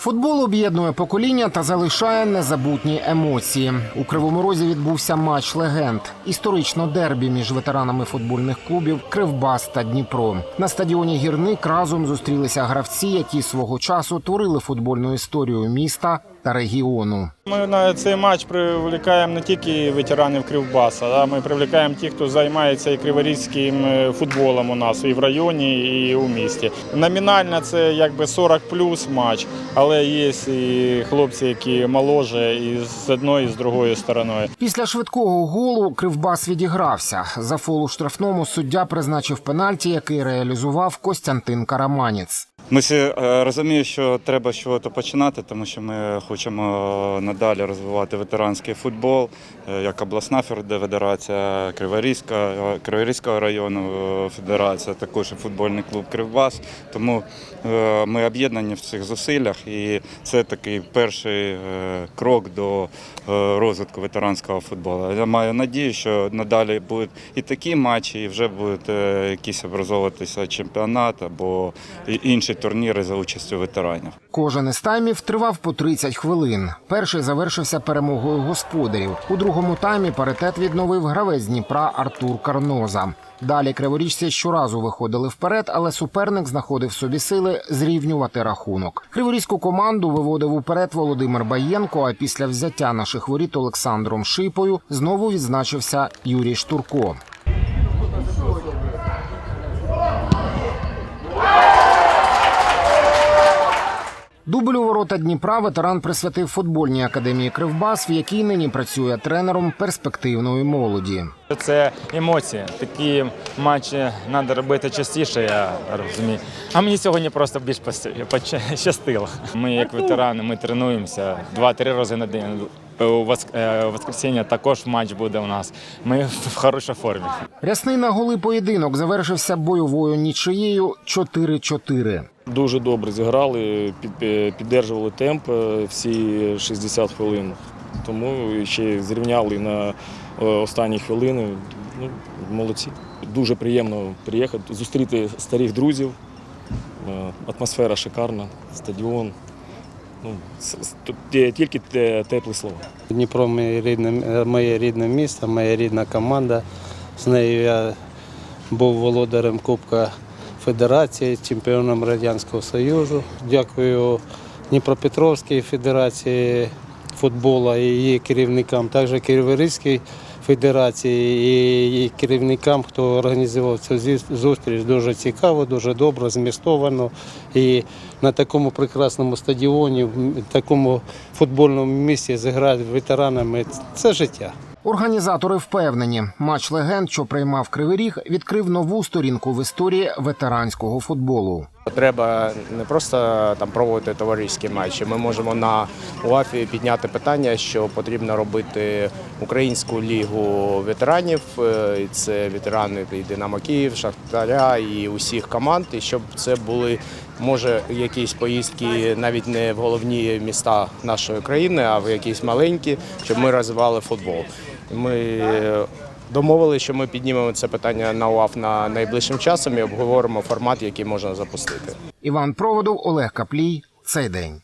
Футбол об'єднує покоління та залишає незабутні емоції. У Кривому Розі відбувся матч легенд. Історично дербі між ветеранами футбольних клубів Кривбас та Дніпро. На стадіоні гірник разом зустрілися гравці, які свого часу творили футбольну історію міста та регіону. Ми на цей матч привлекаємо не тільки ветеранів Кривбаса, да, ми привлекаємо тих, хто займається і криворізьким е, футболом у нас і в районі, і у місті. Номінально це якби 40 плюс матч, але є і хлопці, які моложе, і з одної, і з другої сторони. Після швидкого голу Кривбас відігрався. За фол у штрафному суддя призначив пенальті, який реалізував Костянтин Караманець. Ми всі е, розуміємо, що треба чогось починати, тому що ми хочемо надалі розвивати ветеранський футбол, е, як обласна федерація, Криворізька, е, Криворізького району е, федерація, також футбольний клуб Кривбас. Тому е, ми об'єднані в цих зусиллях, і це такий перший е, крок до е, розвитку ветеранського футболу. Я маю надію, що надалі будуть і такі матчі, і вже будуть е, якісь образовуватися чемпіонат або інші турніри за участю ветеранів. Кожен із таймів тривав по 30 хвилин. Перший завершився перемогою господарів. У другому таймі паритет відновив гравець Дніпра Артур Карноза. Далі криворіжці щоразу виходили вперед, але суперник знаходив собі сили зрівнювати рахунок. Криворізьку команду виводив уперед Володимир Баєнко. А після взяття наших воріт Олександром Шипою знову відзначився Юрій Штурко. Дубль у ворота Дніпра ветеран присвятив футбольній академії Кривбас, в якій нині працює тренером перспективної молоді. Це емоції. Такі матчі треба робити частіше, я розумію. А мені сьогодні просто більш пощастило. Ми, як ветерани, ми тренуємося два-три рази на день. У вос- е, воскресіння також матч буде у нас. Ми в хорошій формі. Рясний на голий поєдинок завершився бойовою нічиєю 4-4. Дуже добре зіграли, під, е, темп е, всі 60 хвилин. Тому ще зрівняли на е, останні хвилини. Ну, молодці. Дуже приємно приїхати, зустріти старих друзів. Атмосфера шикарна, стадіон. Ну, тільки те- теплі слова. Дніпро моє рідне, моє рідне місто, моя рідна команда. З нею я був володарем Кубка Федерації, чемпіоном Радянського Союзу. Дякую Дніпропетровській Федерації футболу і її керівникам, також Криворізькій Федерації і її керівникам, хто організував цю зустріч. Дуже цікаво, дуже добре, змістовано. І на такому прекрасному стадіоні, в такому футбольному місці зіграти ветеранами це життя. Організатори впевнені, матч легенд, що приймав Кривий Ріг, відкрив нову сторінку в історії ветеранського футболу. Треба не просто там проводити товариські матчі. Ми можемо на УАФі підняти питання, що потрібно робити українську лігу ветеранів. Е, Це ветерани і Динамо Київ, Шахтаря і усіх команд. І щоб це були може якісь поїздки навіть не в головні міста нашої країни, а в якісь маленькі, щоб ми розвивали футбол. Ми Домовилися, що ми піднімемо це питання на УАФ на найближчим часом і обговоримо формат, який можна запустити. Іван Проводов, Олег Каплій. Цей день.